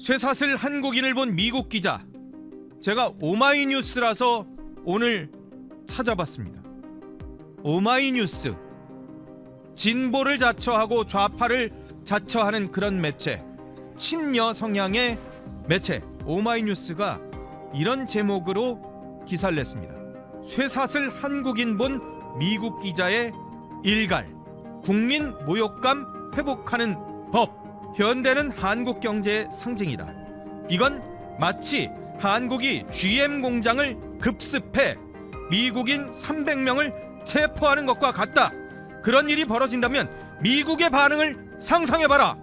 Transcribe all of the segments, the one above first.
쇠사슬 한국인을 본 미국 기자. 제가 오마이뉴스라서 오늘 찾아봤습니다. 오마이뉴스. 진보를 자처하고 좌파를 자처하는 그런 매체. 친여 성향의 매체 오마이뉴스가 이런 제목으로 기사를 냈습니다. 쇠사슬 한국인 본 미국 기자의 일갈. 국민 모욕감 회복하는 법. 현대는 한국 경제의 상징이다. 이건 마치 한국이 GM 공장을 급습해 미국인 300명을 체포하는 것과 같다. 그런 일이 벌어진다면 미국의 반응을 상상해봐라.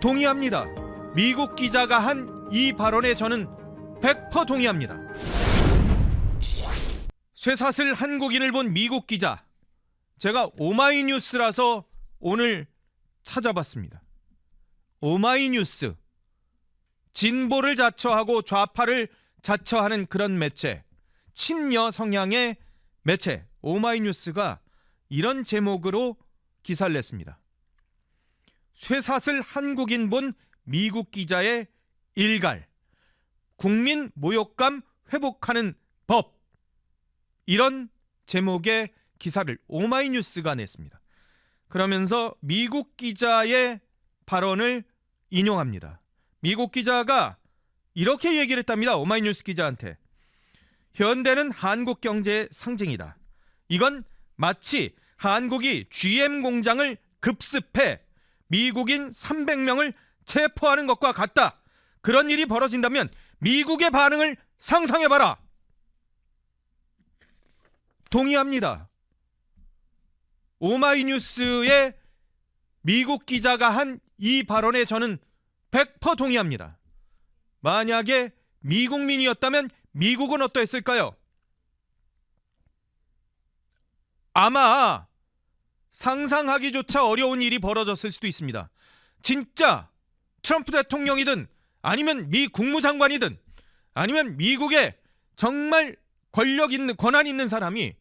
동의합니다. 미국 기자가 한 이 발언에 저는 100% 동의합니다. 쇠사슬 한국인을 본 미국 기자. 제가 오마이뉴스라서 오늘 찾아봤습니다. 오마이뉴스. 진보를 자처하고 좌파를 자처하는 그런 매체. 친여 성향의 매체 오마이뉴스가 이런 제목으로 기사를 냈습니다. 쇠사슬 한국인 본 미국 기자의 일갈. 국민 모욕감 회복하는 법. 이런 제목의 기사를 오마이뉴스가 냈습니다. 그러면서 미국 기자의 발언을 인용합니다. 미국 기자가 이렇게 얘기를 했답니다. 오마이뉴스 기자한테. 현대는 한국 경제의 상징이다. 이건 마치 한국이 GM 공장을 급습해 미국인 300명을 체포하는 것과 같다. 그런 일이 벌어진다면 미국의 반응을 상상해봐라. 동의합니다. 오마이뉴스의 미국 기자가 한 이 발언에 저는 100% 동의합니다. 만약에 미국민이었다면 미국은 어떠했을까요? 아마 상상하기조차 어려운 일이 벌어졌을 수도 있습니다. 진짜 트럼프 대통령이든 아니면 미 국무장관이든 아니면 미국의 정말 권력 있는 권한 있는 사람이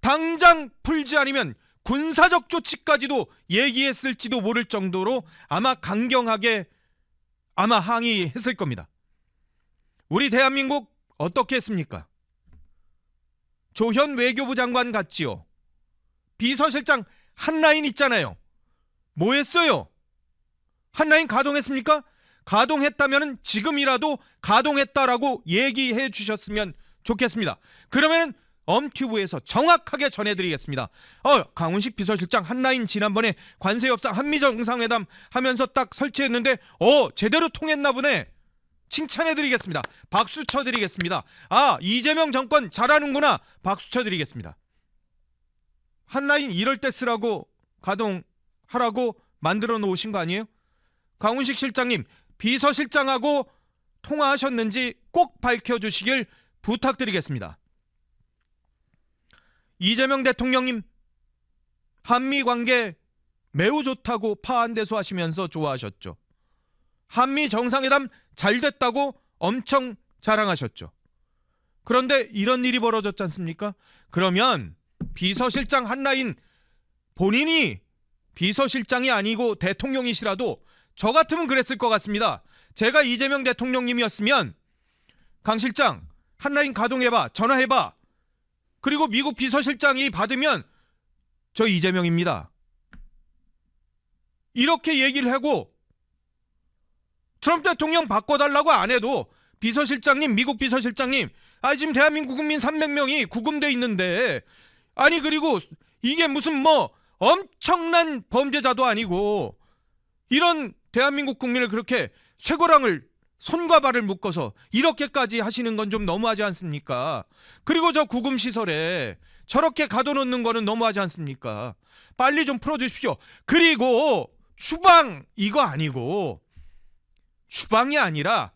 당장 풀지 않으면 군사적 조치까지도 얘기했을지도 모를 정도로 아마 강경하게 아마 항의했을 겁니다. 우리 대한민국 어떻게 했습니까? 조현 외교부 장관 같지요. 비서실장 한라인 있잖아요. 뭐 했어요? 한라인 가동했습니까? 가동했다면 지금이라도 가동했다라고 얘기해 주셨으면 좋겠습니다. 그러면 엄튜브에서 정확하게 전해드리겠습니다. 어, 강훈식 비서실장 한라인 지난번에 관세 협상 한미 정상회담 하면서 딱 설치했는데 어 제대로 통했나 보네. 칭찬해드리겠습니다. 박수 쳐드리겠습니다. 아 이재명 정권 잘하는구나. 박수 쳐드리겠습니다. 한라인 이럴 때 쓰라고 가동하라고 만들어 놓으신 거 아니에요? 강훈식 실장님 비서실장하고 통화하셨는지 꼭 밝혀주시길 부탁드리겠습니다. 이재명 대통령님 한미 관계 매우 좋다고 파한대소 하시면서 좋아하셨죠. 한미 정상회담 잘 됐다고 엄청 자랑하셨죠. 그런데 이런 일이 벌어졌지 않습니까? 그러면 비서실장 한라인 본인이 비서실장이 아니고 대통령이시라도 저 같으면 그랬을 것 같습니다. 제가 이재명 대통령님이었으면 강 실장 한라인 가동해봐 전화해봐 그리고 미국 비서실장이 받으면 저 이재명입니다. 이렇게 얘기를 하고 트럼프 대통령 바꿔달라고 안 해도 비서실장님 미국 비서실장님 아 지금 대한민국 국민 300명이 구금돼 있는데 아니 그리고 이게 무슨 뭐 엄청난 범죄자도 아니고 이런 대한민국 국민을 그렇게 쇠고랑을 손과 발을 묶어서 이렇게까지 하시는 건 좀 너무하지 않습니까? 그리고 저 구금 시설에 저렇게 가둬놓는 거는 너무하지 않습니까? 빨리 좀 풀어주십시오. 그리고 추방 이거 아니고 추방이 아니라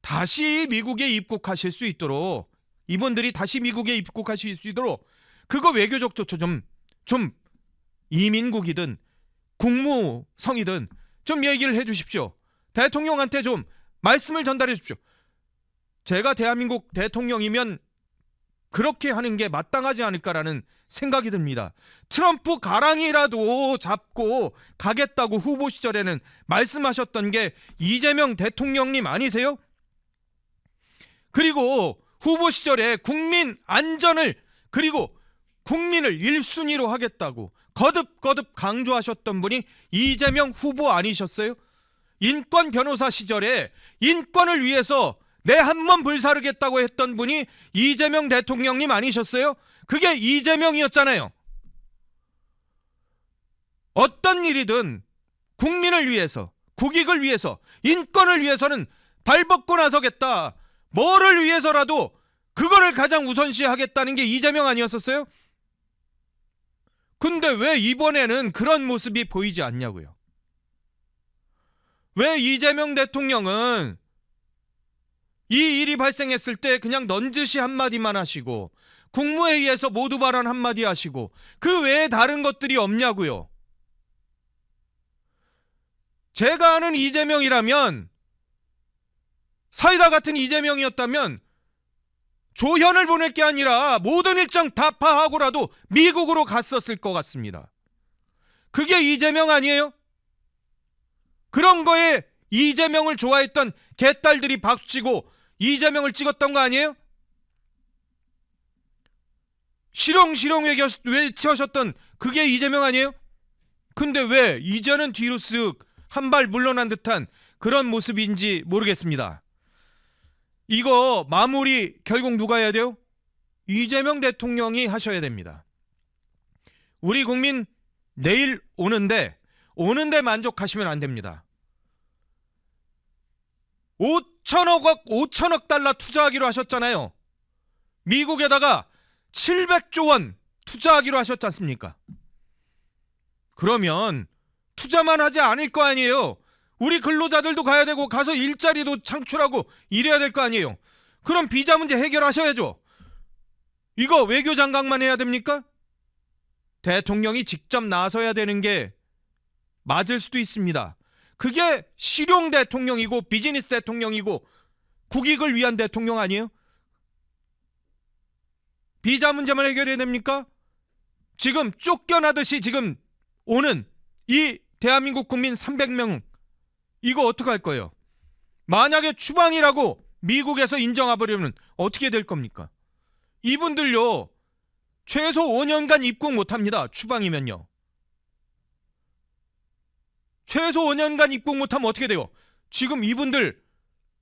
다시 미국에 입국하실 수 있도록 이분들이 다시 미국에 입국하실 수 있도록 그거 외교적 조처 좀좀 이민국이든 국무성이든 좀 얘기를 해주십시오. 대통령한테 좀 말씀을 전달해 주십시오. 제가 대한민국 대통령이면 그렇게 하는 게 마땅하지 않을까라는 생각이 듭니다. 트럼프 가랑이라도 잡고 가겠다고 후보 시절에는 말씀하셨던 게 이재명 대통령님 아니세요? 그리고 후보 시절에 국민 안전을 그리고 국민을 1순위로 하겠다고 거듭거듭 강조하셨던 분이 이재명 후보 아니셨어요? 인권 변호사 시절에 인권을 위해서 내 한 몸 불사르겠다고 했던 분이 이재명 대통령님 아니셨어요? 그게 이재명이었잖아요. 어떤 일이든 국민을 위해서, 국익을 위해서, 인권을 위해서는 발벗고 나서겠다. 뭐를 위해서라도 그거를 가장 우선시 하겠다는 게 이재명 아니었었어요? 근데 왜 이번에는 그런 모습이 보이지 않냐고요? 왜 이재명 대통령은 이 일이 발생했을 때 그냥 넌지시 한마디만 하시고 국무회의에서 모두 발언 한마디 하시고 그 외에 다른 것들이 없냐고요? 제가 아는 이재명이라면 사이다 같은 이재명이었다면 조현을 보낼 게 아니라 모든 일정 다 파하고라도 미국으로 갔었을 것 같습니다. 그게 이재명 아니에요? 그런 거에 이재명을 좋아했던 개딸들이 박수치고 이재명을 찍었던 거 아니에요? 실용 실용 외겨- 외치셨던 그게 이재명 아니에요? 근데 왜 이제는 뒤로 쓱 한 발 물러난 듯한 그런 모습인지 모르겠습니다. 이거 마무리 결국 누가 해야 돼요? 이재명 대통령이 하셔야 됩니다. 우리 국민 내일 오는데 오는데 만족하시면 안 됩니다. 5천억 5천억 달러 투자하기로 하셨잖아요. 미국에다가 700조 원 투자하기로 하셨지 않습니까? 그러면 투자만 하지 않을 거 아니에요. 우리 근로자들도 가야 되고 가서 일자리도 창출하고 일해야 될 거 아니에요. 그럼 비자 문제 해결하셔야죠. 이거 외교 장관만 해야 됩니까? 대통령이 직접 나서야 되는 게 맞을 수도 있습니다. 그게 실용 대통령이고 비즈니스 대통령이고 국익을 위한 대통령 아니에요? 비자 문제만 해결해야 됩니까? 지금 쫓겨나듯이 지금 오는 이 대한민국 국민 300명 이거 어떻게 할 거예요? 만약에 추방이라고 미국에서 인정해버리면 어떻게 될 겁니까? 이분들요 최소 5년간 입국 못합니다. 추방이면요. 최소 5년간 입국 못하면 어떻게 돼요? 지금 이분들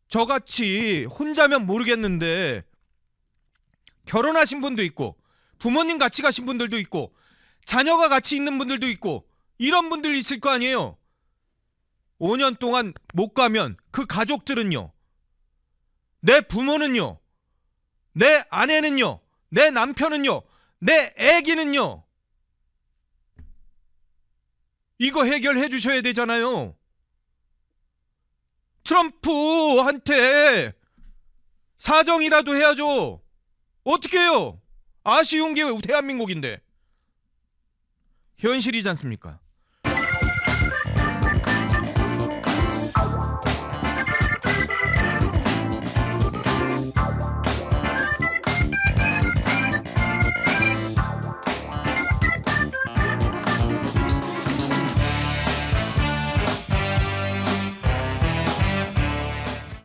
저같이 혼자면 모르겠는데 결혼하신 분도 있고 부모님 같이 가신 분들도 있고 자녀가 같이 있는 분들도 있고 이런 분들 있을 거 아니에요. 5년 동안 못 가면 그 가족들은요. 내 부모는요. 내 아내는요. 내 남편은요. 내 애기는요. 이거 해결해 주셔야 되잖아요. 트럼프한테 사정이라도 해야죠. 어떻게 해요? 아쉬운 게 대한민국인데. 현실이지 않습니까?